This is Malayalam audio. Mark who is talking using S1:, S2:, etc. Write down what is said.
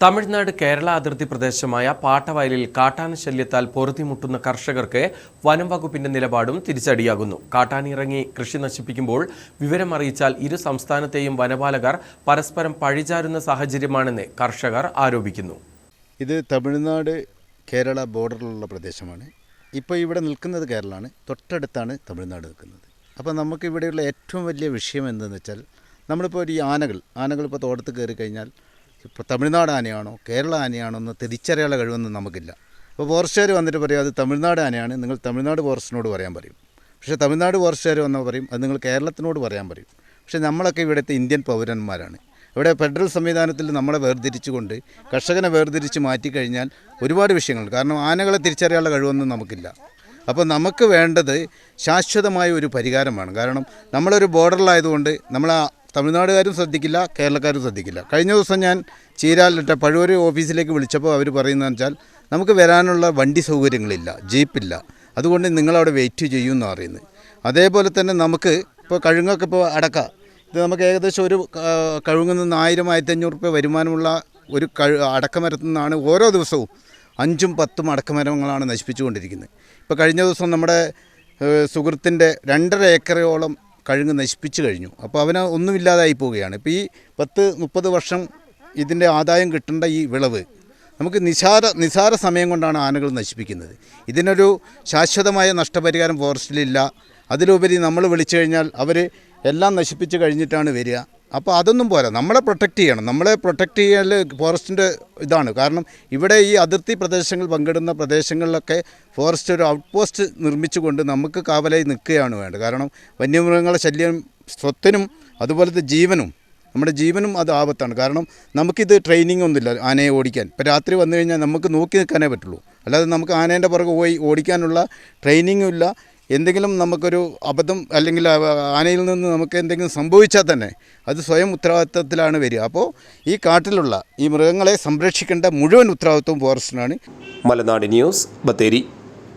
S1: തമിഴ്നാട് കേരള അതിർത്തി പ്രദേശമായ പാട്ടവയലിൽ കാട്ടാന ശല്യത്താൽ പൊറുതിമുട്ടുന്ന കർഷകർക്ക് വനം വകുപ്പിന്റെ നിലപാടും തിരിച്ചടിയാകുന്നു. കാട്ടാനിറങ്ങി കൃഷി നശിപ്പിക്കുമ്പോൾ വിവരം അറിയിച്ചാൽ ഇരു സംസ്ഥാനത്തെയും വനപാലകർ പരസ്പരം പഴിചാരുന്ന സാഹചര്യമാണെന്ന് കർഷകർ ആരോപിക്കുന്നു.
S2: ഇത് തമിഴ്നാട് കേരള ബോർഡറിലുള്ള പ്രദേശമാണ്. ഇപ്പോൾ ഇവിടെ നിൽക്കുന്നത് കേരളമാണ്. തൊട്ടടുത്താണ് തമിഴ്നാട് നിൽക്കുന്നത്. അപ്പോൾ നമുക്ക് ഇവിടെയുള്ള ഏറ്റവും വലിയ വിഷയം എന്തെന്ന് വെച്ചാൽ നമ്മളിപ്പോൾ ഒരു ആനകൾ ആനകൾ ഇപ്പോൾ തോട്ടത്ത് കയറി കഴിഞ്ഞാൽ ഇപ്പോൾ തമിഴ്നാട് ആനയാണോ? കേരള ആനയാണോ എന്ന് തിരിച്ചറിയാനുള്ള കഴിവൊന്നും നമുക്കില്ല. അപ്പോൾ ഫോറസ്റ്റുകാർ വന്നിട്ട് പറയും അത് തമിഴ്നാട് ആനയാണ്. നിങ്ങൾ തമിഴ്നാട് ഫോറസ്റ്റിനോട് പറയാൻ പറയും. പക്ഷേ തമിഴ്നാട് ഫോറസ്റ്റുകാർ വന്നാൽ പറയും അത് നിങ്ങൾ കേരളത്തിനോട് പറയാൻ പറയും. പക്ഷേ നമ്മളൊക്കെ ഇവിടുത്തെ ഇന്ത്യൻ പൗരന്മാരാണ്. ഇവിടെ ഫെഡറൽ സംവിധാനത്തിൽ നമ്മളെ വേർതിരിച്ചുകൊണ്ട് കർഷകനെ വേർതിരിച്ച് മാറ്റിക്കഴിഞ്ഞാൽ ഒരുപാട് വിഷയങ്ങൾ. കാരണം ആനകളെ തിരിച്ചറിയാനുള്ള കഴിവൊന്നും നമുക്കില്ല. അപ്പോൾ നമുക്ക് വേണ്ടത് ശാശ്വതമായ ഒരു പരിഹാരമാണ്. കാരണം നമ്മളൊരു ബോർഡറിലായതുകൊണ്ട് നമ്മൾ തമിഴ്നാടുകാരും ശ്രദ്ധിക്കില്ല കേരളക്കാരും ശ്രദ്ധിക്കില്ല. കഴിഞ്ഞ ദിവസം ഞാൻ ചീരാലിട്ട പഴുവൂർ ഓഫീസിലേക്ക് വിളിച്ചപ്പോൾ അവർ പറയുന്നതെന്ന് വെച്ചാൽ നമുക്ക് വരാനുള്ള വണ്ടി സൗകര്യങ്ങളില്ല ജീപ്പില്ല. അതുകൊണ്ട് നിങ്ങളവിടെ വെയിറ്റ് ചെയ്യുമെന്ന് പറയുന്നത്. അതേപോലെ തന്നെ നമുക്ക് ഇപ്പോൾ കഴുങ്ങൊക്കെ ഇപ്പോൾ അടക്ക. ഇത് നമുക്ക് ഏകദേശം ഒരു കഴുങ്ങിൽ നിന്ന് ആയിരം ആയിരത്തി അഞ്ഞൂറ് രൂപ വരുമാനമുള്ള ഒരു കഴു അടക്കമരത്തു നിന്നാണ് ഓരോ ദിവസവും അഞ്ചും പത്തും അടക്കമരങ്ങളാണ് നശിപ്പിച്ചുകൊണ്ടിരിക്കുന്നത്. ഇപ്പോൾ കഴിഞ്ഞ ദിവസം നമ്മുടെ സുഹൃത്തിന്റെ രണ്ടര ഏക്കറയോളം കഴുങ്ങ് നശിപ്പിച്ചു കഴിഞ്ഞു. അപ്പോൾ അവന് ഒന്നുമില്ലാതായി പോവുകയാണ്. ഇപ്പോൾ ഈ പത്ത് മുപ്പത് വർഷം ഇതിന്റെ ആദായം കിട്ടേണ്ട ഈ വിളവ് നമുക്ക് നിസാര നിസാര സമയം കൊണ്ടാണ് ആനകൾ നശിപ്പിക്കുന്നത്. ഇതിനൊരു ശാശ്വതമായ നഷ്ടപരിഹാരം ഫോറസ്റ്റിലില്ല അതിലുപരി നമ്മൾ വിളിച്ചു കഴിഞ്ഞാൽ അവർ എല്ലാം നശിപ്പിച്ച് കഴിഞ്ഞിട്ടാണ് വരിക. അപ്പോൾ അതൊന്നും പോരാ. നമ്മളെ പ്രൊട്ടക്റ്റ് ചെയ്യണം. നമ്മളെ പ്രൊട്ടക്റ്റ് ചെയ്യാൻ ഫോറസ്റ്റിന്റെ ഇതാണ്. കാരണം ഇവിടെ ഈ അതിർത്തി പ്രദേശങ്ങൾ പങ്കിടുന്ന പ്രദേശങ്ങളിലൊക്കെ ഫോറസ്റ്റ് ഒരു ഔട്ട് പോസ്റ്റ് നിർമ്മിച്ചുകൊണ്ട് നമുക്ക് കാവലായി നിൽക്കുകയാണ് വേണ്ടത്. കാരണം വന്യമൃഗങ്ങളുടെ ശല്യം സ്വത്തിനും അതുപോലത്തെ ജീവനും നമ്മുടെ ജീവനും അത് ആപത്താണ്. കാരണം നമുക്കിത് ട്രെയിനിങ് ഒന്നുമില്ല ആനയെ ഓടിക്കാൻ. ഇപ്പോൾ രാത്രി വന്നു കഴിഞ്ഞാൽ നമുക്ക് നോക്കി നിൽക്കാനേ പറ്റുള്ളൂ. അല്ലാതെ നമുക്ക് ആനേന്റെ പുറകെ പോയി ഓടിക്കാനുള്ള ട്രെയിനിങ്ങും ഇല്ല. എന്തെങ്കിലും നമുക്കൊരു അബദ്ധം അല്ലെങ്കിൽ ആനയിൽ നിന്ന് നമുക്ക് എന്തെങ്കിലും സംഭവിച്ചാൽ തന്നെ അത് സ്വയം ഉത്തരവാദിത്തത്തിലാണ് വരിക. അപ്പോൾ ഈ കാട്ടിലുള്ള ഈ മൃഗങ്ങളെ സംരക്ഷിക്കേണ്ട മുഴുവൻ ഉത്തരവാദിത്വവും ഫോറസ്റ്റിനാണ്
S3: മലനാട് ന്യൂസ് ബത്തേരി.